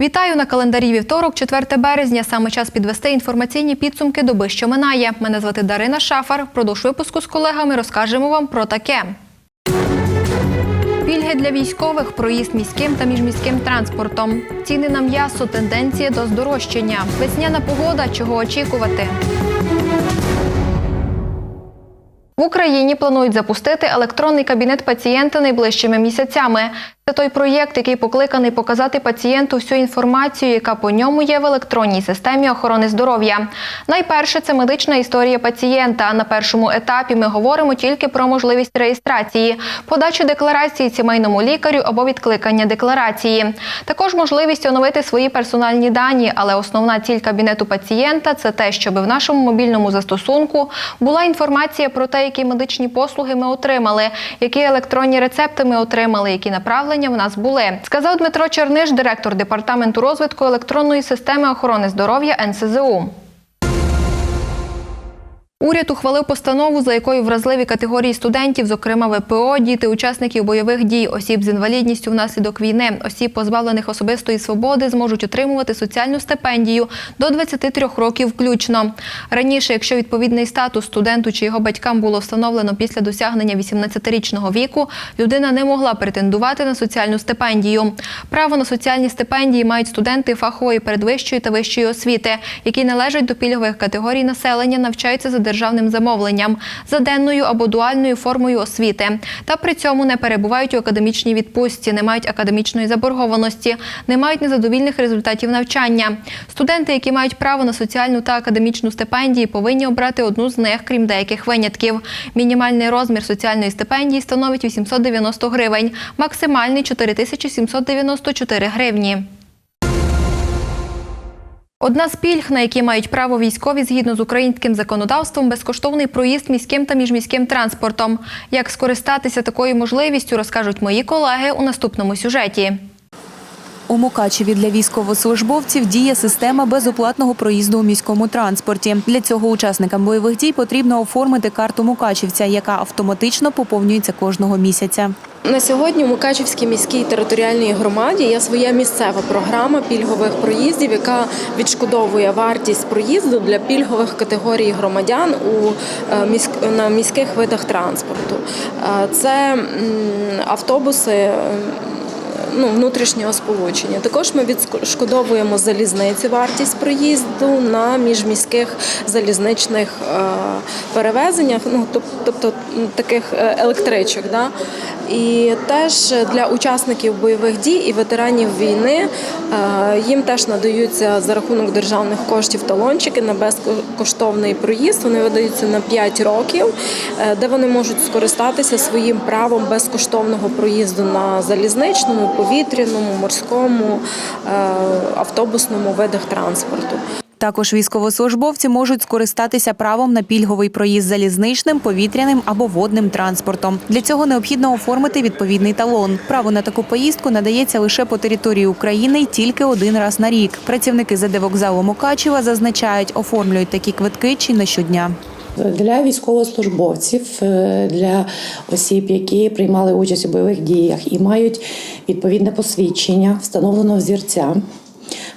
Вітаю на календарі вівторок, 4 березня. Саме час підвести інформаційні підсумки доби, що минає. Мене звати Дарина Шафар. Впродовж випуску з колегами розкажемо вам про таке. Пільги для військових, проїзд міським та міжміським транспортом. Ціни на м'ясо, тенденції до здорожчання. Весняна погода, чого очікувати. В Україні планують запустити електронний кабінет пацієнта найближчими місяцями. Це той проєкт, який покликаний показати пацієнту всю інформацію, яка по ньому є в електронній системі охорони здоров'я. Найперше це медична історія пацієнта. На першому етапі ми говоримо тільки про можливість реєстрації, подачі декларації сімейному лікарю або відкликання декларації. Також можливість оновити свої персональні дані, але основна ціль кабінету пацієнта це те, щоб в нашому мобільному застосунку була інформація про те, які медичні послуги ми отримали, які електронні рецепти ми отримали, які направлення в нас були. Сказав Дмитро Черниш, директор департаменту розвитку електронної системи охорони здоров'я НСЗУ. Уряд ухвалив постанову, за якою вразливі категорії студентів, зокрема ВПО, діти учасників бойових дій, осіб з інвалідністю внаслідок війни, осіб, позбавлених особистої свободи, зможуть отримувати соціальну стипендію до 23 років включно. Раніше, якщо відповідний статус студенту чи його батькам було встановлено після досягнення 18-річного віку, людина не могла претендувати на соціальну стипендію. Право на соціальні стипендії мають студенти фахової передвищої та вищої освіти, які належать до пільгових категорій населення, навчаються за державним замовленням, за денною або дуальною формою освіти. Та при цьому не перебувають у академічній відпустці, не мають академічної заборгованості, не мають незадовільних результатів навчання. Студенти, які мають право на соціальну та академічну стипендії, повинні обрати одну з них, крім деяких винятків. Мінімальний розмір соціальної стипендії становить 890 гривень, максимальний 4794 гривні. Одна з пільг, на які мають право військові згідно з українським законодавством, безкоштовний проїзд міським та міжміським транспортом. Як скористатися такою можливістю, розкажуть мої колеги у наступному сюжеті. У Мукачеві для військовослужбовців діє система безоплатного проїзду у міському транспорті. Для цього учасникам бойових дій потрібно оформити карту Мукачівця, яка автоматично поповнюється кожного місяця. На сьогодні у Мукачівській міській територіальній громаді є своя місцева програма пільгових проїздів, яка відшкодовує вартість проїзду для пільгових категорій громадян у е, міськ на міських видах транспорту. Е, Це автобуси. Ну, внутрішнього сполучення. Також ми відшкодовуємо залізниці вартість проїзду на міжміських залізничних е, перевезеннях, ну тобто таких е, електричок. Да? І теж для учасників бойових дій і ветеранів війни е, їм теж надаються за рахунок державних коштів талончики на безкоштовний проїзд. Вони видаються на 5 років, е, де вони можуть скористатися своїм правом безкоштовного проїзду на залізничному, повітряному, морському, автобусному видах транспорту. Також військовослужбовці можуть скористатися правом на пільговий проїзд залізничним, повітряним або водним транспортом. Для цього необхідно оформити відповідний талон. Право на таку поїздку надається лише по території України й тільки один раз на рік. Працівники ЗД-вокзалу Мукачева зазначають, оформлюють такі квитки чи не щодня. Для військовослужбовців, е, для осіб, які приймали участь у бойових діях і мають відповідне посвідчення, встановленого взірця.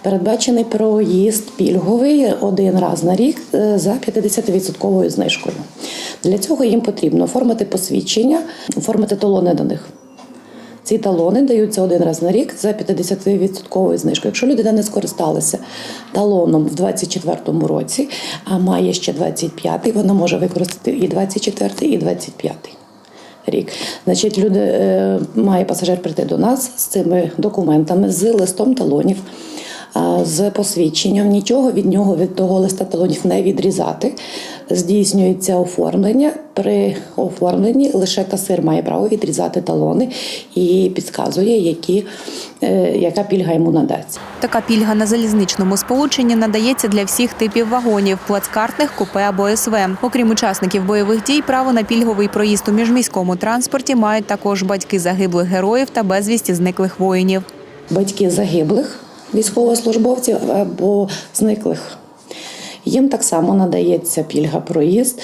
Передбачений проїзд пільговий один раз на рік е, за 50% знижкою. Для цього їм потрібно оформити посвідчення, оформити талони до них. Ці талони даються один раз на рік за 50% знижкою. Якщо людина не скористалася талоном в 2024 році, а має ще 25-й, вона може використати і 24-й, і 25-й. Рік, значить, люди е, має пасажир прийти до нас з цими документами, з листом талонів, з посвідченням. Нічого від нього від того листа талонів не відрізати. Здійснюється оформлення. При оформленні лише касир має право відрізати талони і підказує, які, е, яка пільга йому надасть. Така пільга на залізничному сполученні надається для всіх типів вагонів – плацкартних, купе або СВ. Окрім учасників бойових дій, право на пільговий проїзд у міжміському транспорті мають також батьки загиблих героїв та безвісті зниклих воїнів. батьки загиблих військовослужбовців або зниклих. Їм так само надається пільга проїзд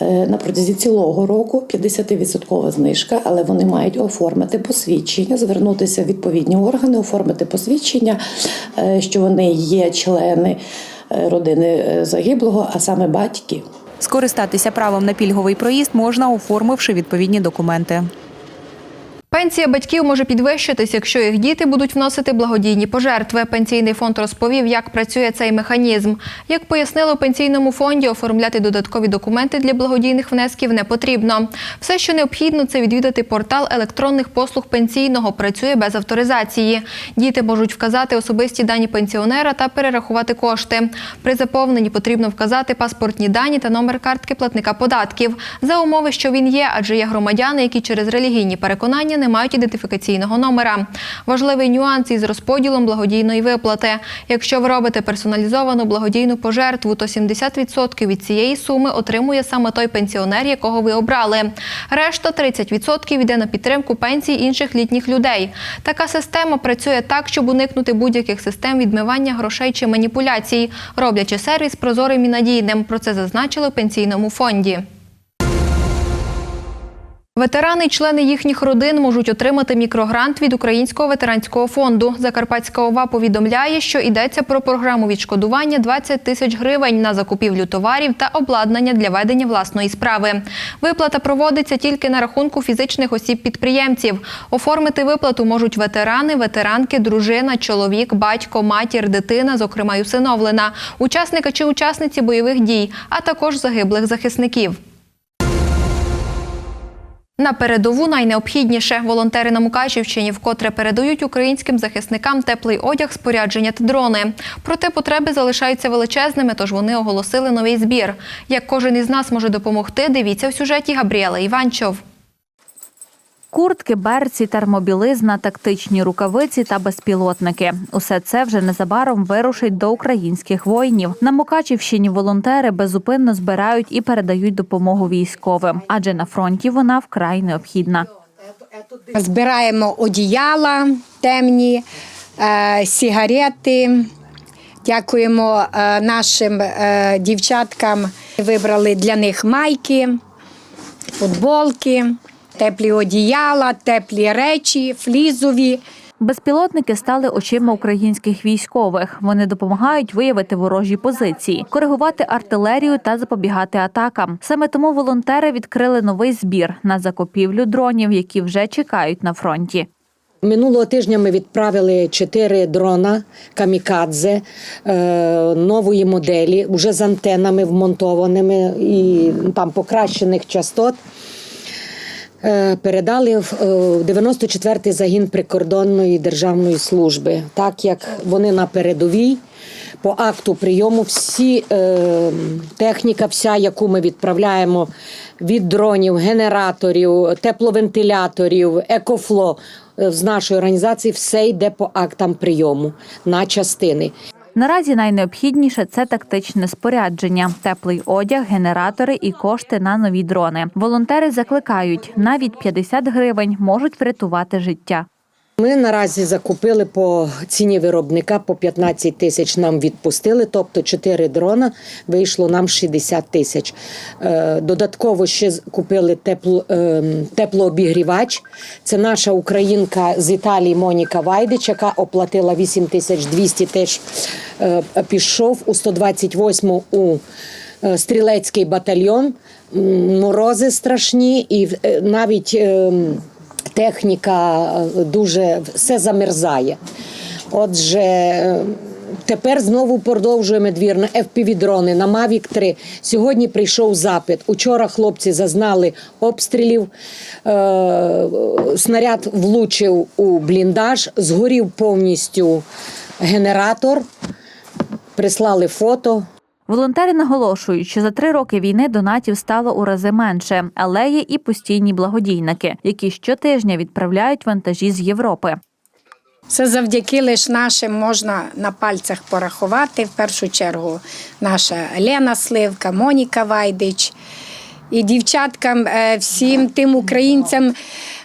е, на протязі цілого року, 50% знижка, але вони мають оформити посвідчення, звернутися в відповідні органи, оформити посвідчення, е, що вони є члени е, родини загиблого, а саме батьки. Скористатися правом на пільговий проїзд можна, оформивши відповідні документи. Пенсія батьків може підвищитись, якщо їх діти будуть вносити благодійні пожертви. Пенсійний фонд розповів, як працює цей механізм. Як пояснили у пенсійному фонді, оформляти додаткові документи для благодійних внесків не потрібно. Все, що необхідно, це відвідати портал електронних послуг пенсійного. Працює без авторизації. Діти можуть вказати особисті дані пенсіонера та перерахувати кошти. При заповненні потрібно вказати паспортні дані та номер картки платника податків за умови, що він є, адже є громадяни, які через релігійні переконання не мають ідентифікаційного номера. Важливий нюанс із розподілом благодійної виплати. Якщо ви робите персоналізовану благодійну пожертву, то 70% від цієї суми отримує саме той пенсіонер, якого ви обрали. Решта 30% йде на підтримку пенсій інших літніх людей. Така система працює так, щоб уникнути будь-яких систем відмивання грошей чи маніпуляцій, роблячи сервіс прозорим і надійним. Про це зазначили в пенсійному фонді. Ветерани і члени їхніх родин можуть отримати мікрогрант від Українського ветеранського фонду. Закарпатська ОВА повідомляє, що йдеться про програму відшкодування 20 тисяч гривень на закупівлю товарів та обладнання для ведення власної справи. Виплата проводиться тільки на рахунку фізичних осіб-підприємців. Оформити виплату можуть ветерани, ветеранки, дружина, чоловік, батько, матір, дитина, зокрема й усиновлена, учасника чи учасниці бойових дій, а також загиблих захисників. На передову найнеобхідніше волонтери на Мукачівщині вкотре передають українським захисникам теплий одяг, спорядження та дрони. Проте потреби залишаються величезними, тож вони оголосили новий збір. Як кожен із нас може допомогти, дивіться в сюжеті Габріела Іванчов. Куртки, берці, термобілизна, тактичні рукавиці та безпілотники. Усе це вже незабаром вирушить до українських воїнів. На Мукачівщині волонтери безупинно збирають і передають допомогу військовим, адже на фронті вона вкрай необхідна. Збираємо одіяла темні, е, сігарети. Дякуємо е, нашим е, дівчаткам. Вибрали для них майки, футболки, теплі одіяла, теплі речі, флізові. Безпілотники стали очима українських військових. Вони допомагають виявити ворожі позиції, коригувати артилерію та запобігати атакам. Саме тому волонтери відкрили новий збір на закупівлю дронів, які вже чекають на фронті. Минулого тижня ми відправили чотири дрона камікадзе е, нової моделі, вже з антенами вмонтованими і там покращених частот. Е, Передали в е, 94-й загін прикордонної державної служби, так як вони на передовій. По акту прийому всі е, техніка, вся, яку ми відправляємо від дронів, генераторів, тепловентиляторів, екофло е, з нашої організації, все йде по актам прийому на частини. Наразі найнеобхідніше це тактичне спорядження, теплий одяг, генератори і кошти на нові дрони. Волонтери закликають, навіть 50 гривень можуть врятувати життя. Ми наразі закупили по ціні виробника по 15 тисяч нам відпустили, тобто 4 дрона вийшло нам 60 тисяч. Е, Додатково ще купили тепло, е, теплообігрівач. Це наша українка з Італії Моніка Вайдич, яка оплатила 8 тисяч 200 теж е, пішов у 128 у е, стрілецький батальйон. Морози страшні і навіть. Техніка е, дуже все замерзає. Отже, е, тепер знову продовжуємо двір на FPV-дрони, на Mavic 3. Сьогодні прийшов запит. Учора хлопці зазнали обстрілів. Е, Снаряд влучив у бліндаж, згорів повністю генератор. Прислали фото. Волонтери наголошують, що за три роки війни донатів стало у рази менше, але є і постійні благодійники, які щотижня відправляють вантажі з Європи. Це завдяки лише нашим можна на пальцях порахувати. В першу чергу наша Лена Сливка, Моніка Вайдич. І дівчаткам, е, всім тим українцям,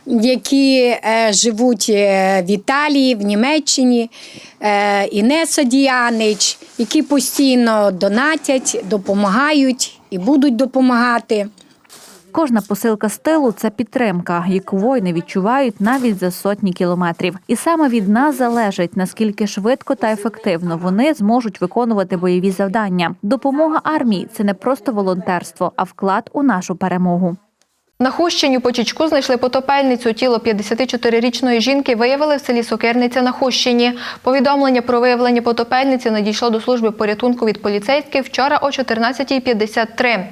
які е, живуть е, в Італії, в Німеччині, е, Інеса Діанич, які постійно донатять, допомагають і будуть допомагати. Кожна посилка з тилу це підтримка, яку воїни відчувають навіть за сотні кілометрів. І саме від нас залежить наскільки швидко та ефективно вони зможуть виконувати бойові завдання. Допомога армії це не просто волонтерство, а вклад у нашу перемогу. На Хущині по Чічку знайшли потопельницю. Тіло 54-річної жінки виявили в селі Сокирниця на Хущині. Повідомлення про виявлення потопельниці надійшло до служби порятунку від поліцейських вчора о 14.53.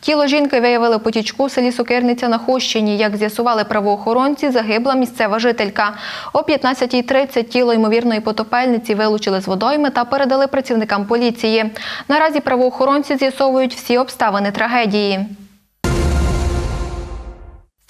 Тіло жінки виявили по Чічку в селі Сокирниця на Хущині. Як з'ясували правоохоронці, загибла місцева жителька. О 15.30 тіло ймовірної потопельниці вилучили з водойми та передали працівникам поліції. Наразі правоохоронці з'ясовують всі обставини трагедії.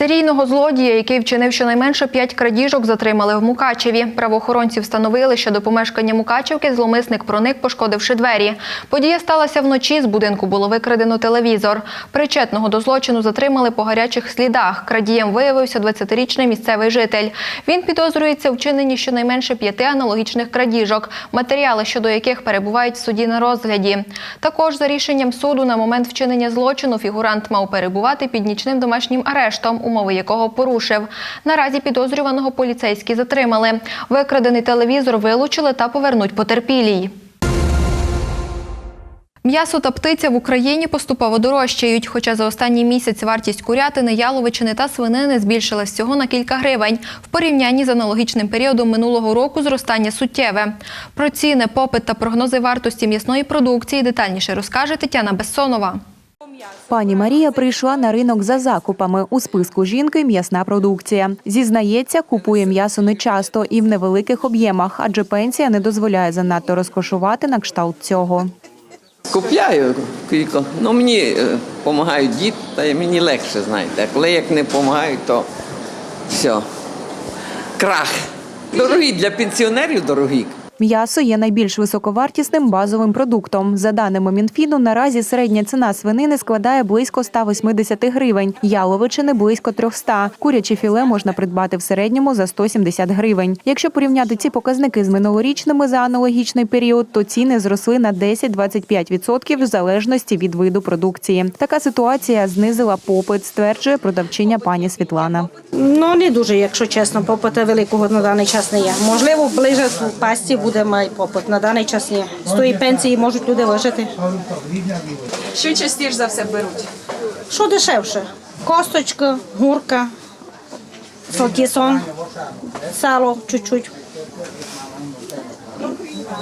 Серійного злодія, який вчинив щонайменше п'ять крадіжок, затримали в Мукачеві. Правоохоронці встановили, що до помешкання Мукачевки зломисник проник, пошкодивши двері. Подія сталася вночі. З будинку було викрадено телевізор. Причетного до злочину затримали по гарячих слідах. Крадієм виявився 20-річний місцевий житель. Він підозрюється у вчиненні щонайменше п'яти аналогічних крадіжок, матеріали щодо яких перебувають в суді на розгляді. Також за рішенням суду на момент вчинення злочину фігурант мав перебувати під нічним домашнім арештом, умови якого порушив. Наразі підозрюваного поліцейські затримали. Викрадений телевізор вилучили та повернуть потерпілій. М'ясо та птиця в Україні поступово дорожчають, хоча за останній місяць вартість курятини, яловичини та свинини збільшилась всього на кілька гривень. В порівнянні з аналогічним періодом минулого року зростання суттєве. Про ціни, попит та прогнози вартості м'ясної продукції детальніше розкаже Тетяна Бессонова. Пані Марія прийшла на ринок за закупами. У списку жінки м'ясна продукція. Зізнається, купує м'ясо не часто і в невеликих об'ємах, адже пенсія не дозволяє занадто розкошувати на кшталт цього. Купляю кілька. Ну мені допомагають діти, та мені легше, знаєте. А коли як не допомагають, то все. Крах. Дорогі для пенсіонерів дорогі. М'ясо є найбільш високовартісним базовим продуктом. За даними Мінфіну, наразі середня ціна свинини складає близько 180 гривень, яловичини – близько 300. Куряче філе можна придбати в середньому за 170 гривень. Якщо порівняти ці показники з минулорічними за аналогічний період, то ціни зросли на 10-25% в залежності від виду продукції. Така ситуація знизила попит, стверджує продавчиня пані Світлана. Ну не дуже, якщо чесно, попита великого на даний час не є. Можливо, ближе в пасті буде май попит. На даний час ні. З тої пенсії можуть люди вижити. Що частіше за все беруть? Що дешевше? Косточка, гурка, салкісон, сало чуть-чуть.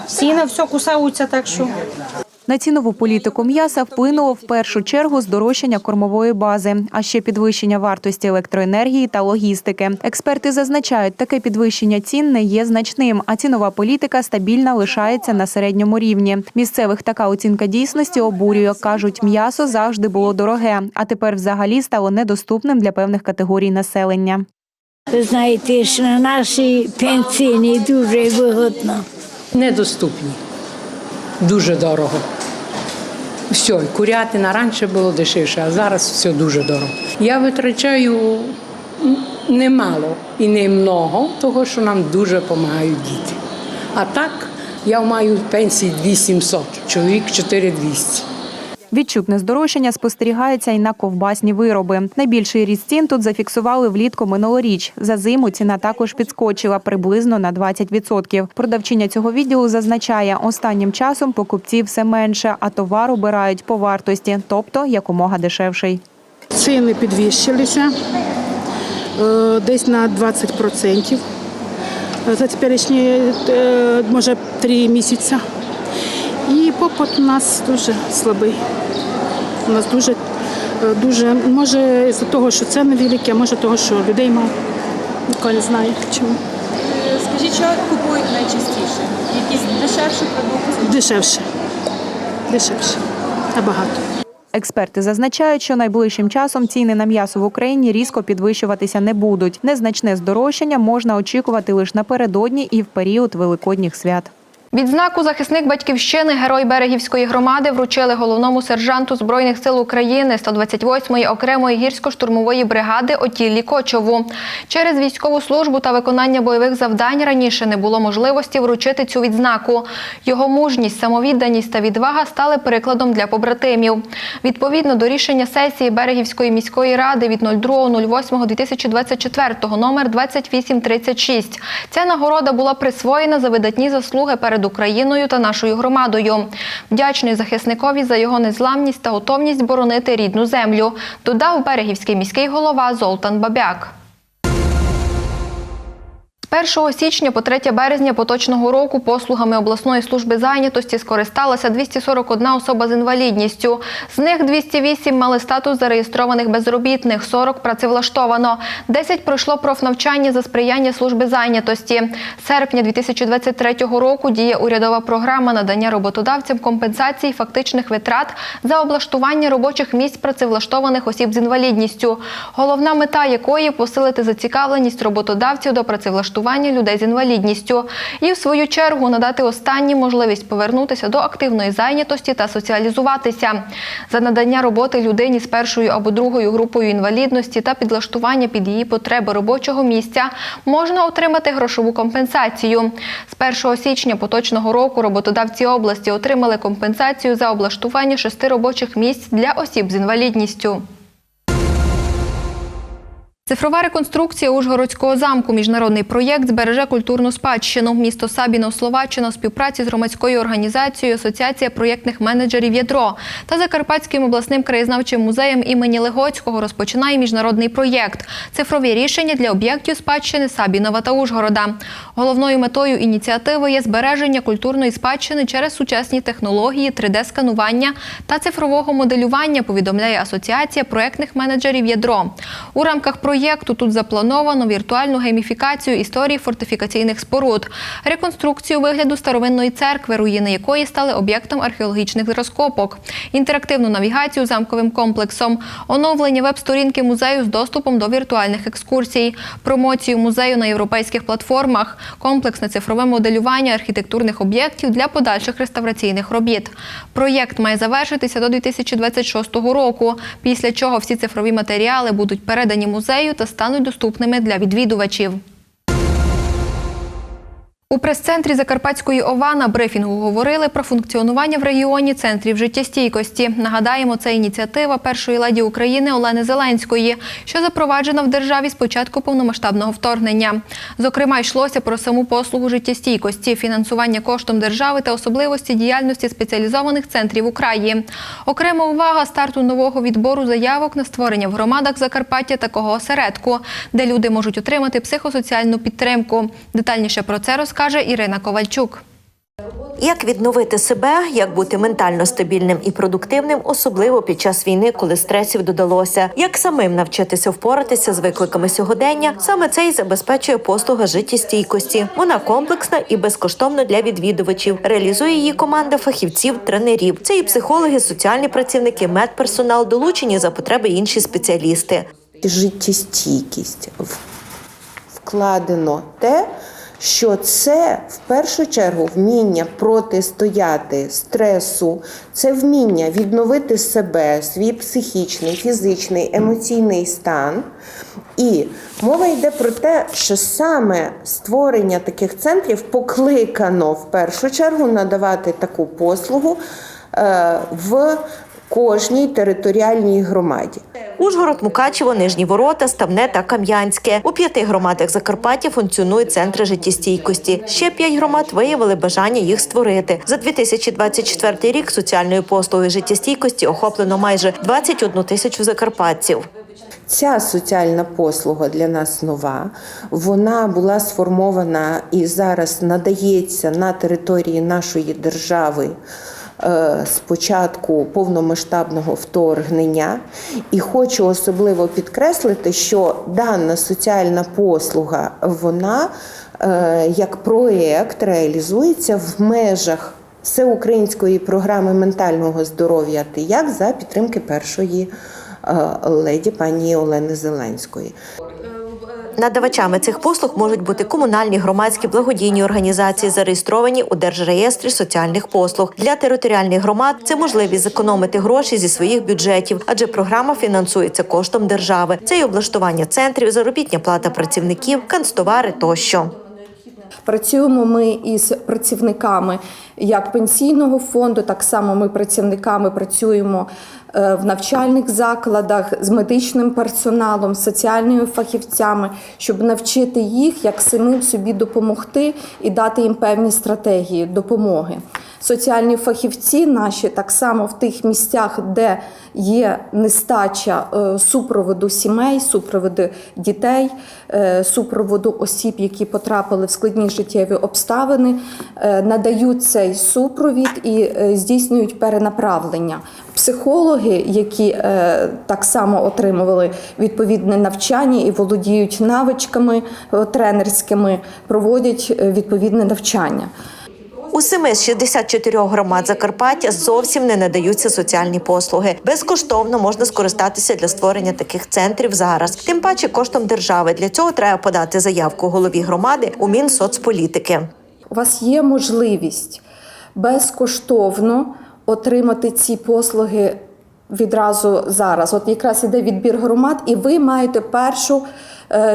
Сіна все кусаються, так що. На цінову політику м'яса вплинуло в першу чергу здорожчання кормової бази, а ще підвищення вартості електроенергії та логістики. Експерти зазначають, таке підвищення цін не є значним, а цінова політика стабільна лишається на середньому рівні. Місцевих така оцінка дійсності обурює. кажуть, м'ясо завжди було дороге, а тепер взагалі стало недоступним для певних категорій населення. Ви знаєте, що на нашій пенсії не дуже вигодно. Недоступні. Дуже дорого. Все, курятина раніше було дешевше, а зараз все дуже дорого. Я витрачаю немало і немного, того що нам дуже допомагають діти. А так я маю пенсії 2700, чоловік 4200. Відчутне здорожчання спостерігається і на ковбасні вироби. Найбільший ріст цін тут зафіксували влітку минулоріч. За зиму ціна також підскочила приблизно на 20%. Продавчиня цього відділу зазначає, останнім часом покупців все менше, а товар обирають по вартості, тобто якомога дешевший. Ціни підвищилися е, десь на 20% за теперішні, е, може, три місяці. І попит у нас дуже слабий. У нас дуже, е, дуже, може, з-за того, що ціни великі, а може того, що людей мало. Ніхто не знає чому. Скажіть, що купують найчастіше? Якісь дешевші продукти? Дешевше. Дешевше. Набагато. Експерти зазначають, що найближчим часом ціни на м'ясо в Україні різко підвищуватися не будуть. Незначне здорожчання можна очікувати лише напередодні і в період великодніх свят. Відзнаку захисник батьківщини, герой берегівської громади вручили головному сержанту Збройних сил України 128-ї окремої гірсько-штурмової бригади Отіллі Кочову. Через військову службу та виконання бойових завдань раніше не було можливості вручити цю відзнаку. Його мужність, самовідданість та відвага стали прикладом для побратимів. Відповідно до рішення сесії Берегівської міської ради від 02.08.2024 номер 2836. Ця нагорода була присвоєна за видатні заслуги перед Україною та нашою громадою. Вдячний захисникові за його незламність та готовність боронити рідну землю, додав Берегівський міський голова Золтан Бабяк. З 1 січня по 3 березня поточного року послугами обласної служби зайнятості скористалася 241 особа з інвалідністю. З них 208 мали статус зареєстрованих безробітних, 40 працевлаштовано. 10 пройшло профнавчання за сприяння служби зайнятості. З серпня 2023 року діє урядова програма надання роботодавцям компенсації фактичних витрат за облаштування робочих місць працевлаштованих осіб з інвалідністю. Головна мета якої посилити зацікавленість роботодавців до працевлаштування людей з інвалідністю і, в свою чергу, надати останні можливість повернутися до активної зайнятості та соціалізуватися. За надання роботи людині з першою або другою групою інвалідності та підлаштування під її потреби робочого місця можна отримати грошову компенсацію. З 1 січня поточного року роботодавці області отримали компенсацію за облаштування шести робочих місць для осіб з інвалідністю. Цифрова реконструкція Ужгородського замку. Міжнародний проєкт збереже культурну спадщину. Місто Сабіно, Словаччина у співпраці з громадською організацією Асоціація проєктних менеджерів Ядро та Закарпатським обласним краєзнавчим музеєм імені Легоцького розпочинає міжнародний проєкт цифрові рішення для об'єктів спадщини Сабінова та Ужгорода. Головною метою ініціативи є збереження культурної спадщини через сучасні технології, 3D-сканування та цифрового моделювання. Повідомляє Асоціація проєктних менеджерів Ядро. У рамках проєкту тут заплановано віртуальну гейміфікацію історії фортифікаційних споруд, реконструкцію вигляду старовинної церкви, руїни якої стали об'єктом археологічних розкопок, інтерактивну навігацію замковим комплексом, оновлення веб-сторінки музею з доступом до віртуальних екскурсій, промоцію музею на європейських платформах, комплексне цифрове моделювання архітектурних об'єктів для подальших реставраційних робіт. Проєкт має завершитися до 2026 року, після чого всі цифрові матеріали будуть передані музею та стануть доступними для відвідувачів. У прес-центрі Закарпатської ОВА на брифінгу говорили про функціонування в регіоні центрів життєстійкості. Нагадаємо, це ініціатива першої леді України Олени Зеленської, що запроваджена в державі з початку повномасштабного вторгнення. Зокрема, йшлося про саму послугу життєстійкості, фінансування коштом держави та особливості діяльності спеціалізованих центрів у. Окрема увага старту нового відбору заявок на створення в громадах Закарпаття такого осередку, де люди можуть отримати психосоціальну підтримку. Детальніше про це розкаже Ірина Ковальчук. Як відновити себе, як бути ментально стабільним і продуктивним, особливо під час війни, коли стресів додалося, як самим навчитися впоратися з викликами сьогодення, саме це й забезпечує послуга життєстійкості. Вона комплексна і безкоштовна для відвідувачів. Реалізує її команда фахівців, тренерів. Це і психологи, соціальні працівники, медперсонал, долучені за потреби інші спеціалісти. Життєстійкість вкладено те, що це в першу чергу вміння протистояти стресу, це вміння відновити себе, свій психічний, фізичний, емоційний стан. І мова йде про те, що саме створення таких центрів покликано в першу чергу надавати таку послугу е, в кожній територіальній громаді. Ужгород, Мукачево, Нижні Ворота, Ставне та Кам'янське. У п'яти громадах Закарпаття функціонують центри життєстійкості. Ще п'ять громад виявили бажання їх створити. За 2024 рік соціальною послугою життєстійкості охоплено майже 21 тисячу закарпатців. Ця соціальна послуга для нас нова. Вона була сформована і зараз надається на території нашої держави. Е, З початку повномасштабного вторгнення, і хочу особливо підкреслити, що дана соціальна послуга вона е, як проєкт реалізується в межах всеукраїнської програми ментального здоров'я «Ти як» за підтримки першої е, леді пані Олени Зеленської. Надавачами цих послуг можуть бути комунальні, громадські, благодійні організації, зареєстровані у Держреєстрі соціальних послуг. Для територіальних громад це можливість зекономити гроші зі своїх бюджетів, адже програма фінансується коштом держави. Це й облаштування центрів, заробітня плата працівників, канцтовари тощо. Працюємо ми із працівниками як пенсійного фонду, так само ми працівниками працюємо в навчальних закладах з медичним персоналом, соціальними фахівцями, щоб навчити їх, як самим собі допомогти і дати їм певні стратегії допомоги. Соціальні фахівці наші так само в тих місцях, де є нестача е, супроводу сімей, супроводу дітей, е, супроводу осіб, які потрапили в складні життєві обставини, е, надають цей супровід і здійснюють перенаправлення. Психологи, які так само отримували відповідне навчання і володіють навичками тренерськими, проводять відповідне навчання. У семи з 64 громад Закарпаття зовсім не надаються соціальні послуги. Безкоштовно можна скористатися для створення таких центрів зараз. Тим паче коштом держави. Для цього треба подати заявку голові громади у Мінсоцполітики. У вас є можливість безкоштовно отримати ці послуги відразу зараз. От якраз іде відбір громад, і ви маєте першу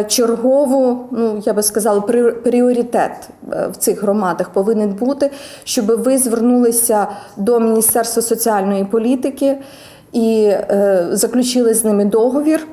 чергову, ну я би сказала, прі- пріоритет е, в цих громадах повинен бути, щоб ви звернулися до Міністерства соціальної політики і е, заключили з ними договір.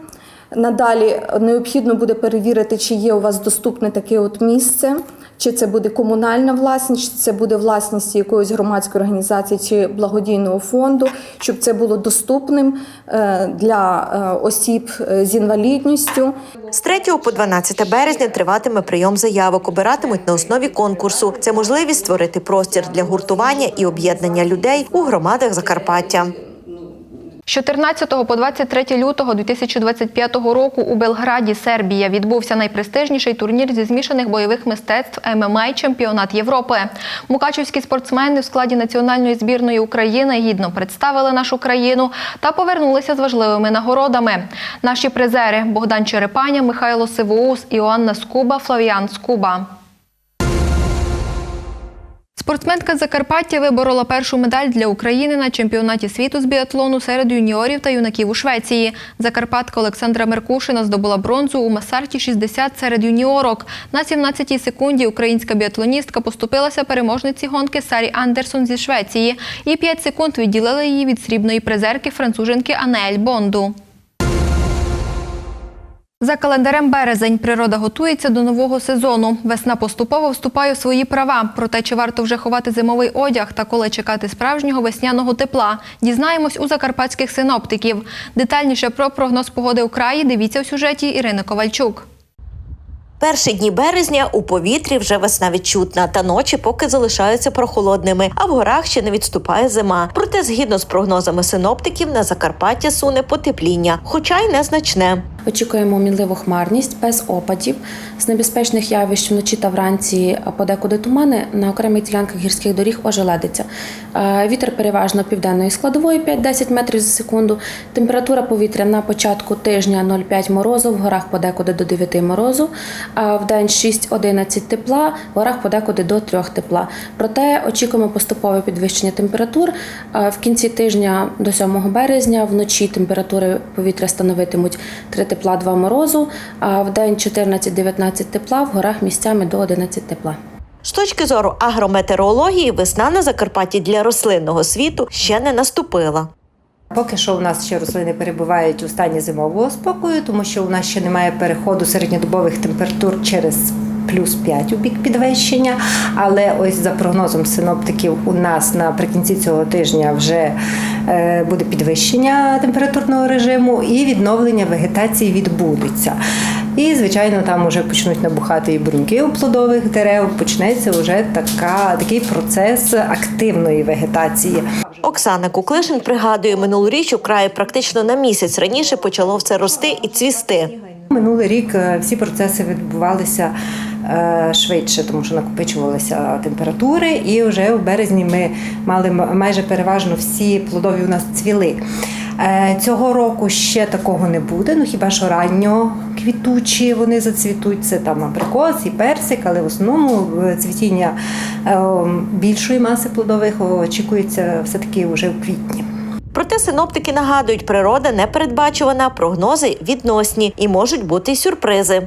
Надалі необхідно буде перевірити, чи є у вас доступне таке от місце, чи це буде комунальна власність, чи це буде власність якоїсь громадської організації чи благодійного фонду, щоб це було доступним е, для е, осіб е, з інвалідністю. З 3 по 12 березня триватиме прийом заявок. Обиратимуть на основі конкурсу. Це можливість створити простір для гуртування і об'єднання людей у громадах Закарпаття. З 14 по 23 лютого 2025 року у Белграді, Сербія, відбувся найпрестижніший турнір зі змішаних бойових мистецтв ММА Чемпіонат Європи. Мукачівські спортсмени в складі національної збірної України гідно представили нашу країну та повернулися з важливими нагородами. Наші призери Богдан Черепаня, Михайло Сивоус, Іоанна Скуба, Флавіан Скуба. Спортсменка Закарпаття виборола першу медаль для України на чемпіонаті світу з біатлону серед юніорів та юнаків у Швеції. Закарпатка Олександра Меркушина здобула бронзу у масарті 60 серед юніорок. На 17-й секунді українська біатлоністка поступилася переможниці гонки Сарі Андерсон зі Швеції і 5 секунд відділили її від срібної призерки француженки Анель Бонду. За календарем березень природа готується до нового сезону. Весна поступово вступає у свої права. Проте чи варто вже ховати зимовий одяг та коли чекати справжнього весняного тепла? Дізнаємось у закарпатських синоптиків. Детальніше про прогноз погоди у краї дивіться у сюжеті Ірини Ковальчук. Перші дні березня у повітрі вже весна відчутна, та ночі поки залишаються прохолодними, а в горах ще не відступає зима. Проте, згідно з прогнозами синоптиків, на Закарпаття суне потепління, хоча й незначне. Очікуємо мінливу хмарність без опадів. З небезпечних явищ вночі та вранці подекуди тумани на окремих ділянках гірських доріг ожеледиться. Е, Вітер переважно південної складової 5-10 метрів за секунду. Температура повітря на початку тижня 0,5 морозу, в горах подекуди до 9 морозу, а в день 6-11 тепла, в горах подекуди до 3 тепла. Проте очікуємо поступове підвищення температур. Е, В кінці тижня до 7 березня вночі температури повітря становитимуть 3 тепла, 2 морозу, а в день 14-19 тепла, в горах місцями до 11 тепла. З точки зору агрометеорології, весна на Закарпатті для рослинного світу ще не наступила. Поки що у нас ще рослини перебувають у стані зимового спокою, тому що у нас ще немає переходу середньодобових температур через плюс 5 у бік підвищення. Але ось за прогнозом синоптиків, у нас наприкінці цього тижня вже е, буде підвищення температурного режиму і відновлення вегетації відбудеться. І, звичайно, там вже почнуть набухати і бруньки у плодових дерев. Почнеться вже така, такий процес активної вегетації. Оксана Куклишин пригадує, минулоріч у краї практично на місяць раніше почало все рости і цвісти. Минулий рік е, всі процеси відбувалися швидше, тому що накопичувалися температури, і вже в березні ми мали майже переважно всі плодові у нас цвіли. Е, Цього року ще такого не буде, ну хіба що ранньо квітучі, вони зацвітуть. Це там абрикос і персик, але в основному е, цвітіння е, більшої маси плодових очікується все-таки вже в квітні. Проте синоптики нагадують, природа непередбачувана, прогнози відносні і можуть бути сюрпризи.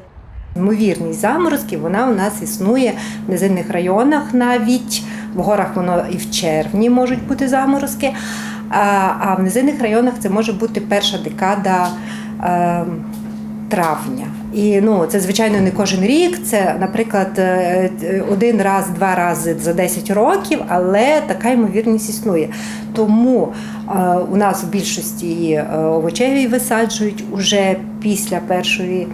Ймовірність заморозків вона у нас існує в низинних районах навіть. В горах воно і в червні можуть бути заморозки, а, в низинних районах це може бути перша декада е, травня. І ну, це, звичайно, не кожен рік. Це, наприклад, е, е, один раз, два рази за 10 років, але така ймовірність існує. Тому е, у нас в більшості овочеві висаджують уже після першої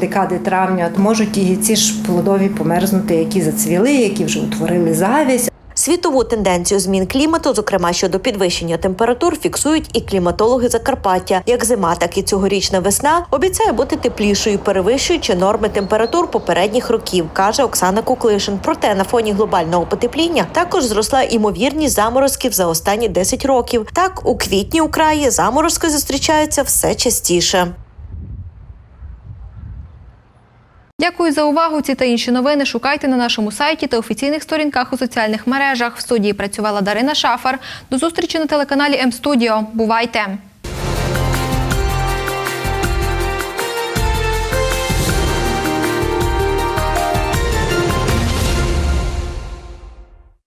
декади травня. Можуть і ці ж плодові померзнути, які зацвіли, які вже утворили завість. Світову тенденцію змін клімату, зокрема щодо підвищення температур, фіксують і кліматологи Закарпаття. Як зима, так і цьогорічна весна обіцяє бути теплішою, перевищуючи норми температур попередніх років, каже Оксана Куклишин. Проте на фоні глобального потепління також зросла імовірність заморозків за останні 10 років. Так, у квітні у краї заморозки зустрічаються все частіше. Дякую за увагу. Ці та інші новини шукайте на нашому сайті та офіційних сторінках у соціальних мережах. В студії працювала Дарина Шафар. До зустрічі на телеканалі М-студіо. Бувайте!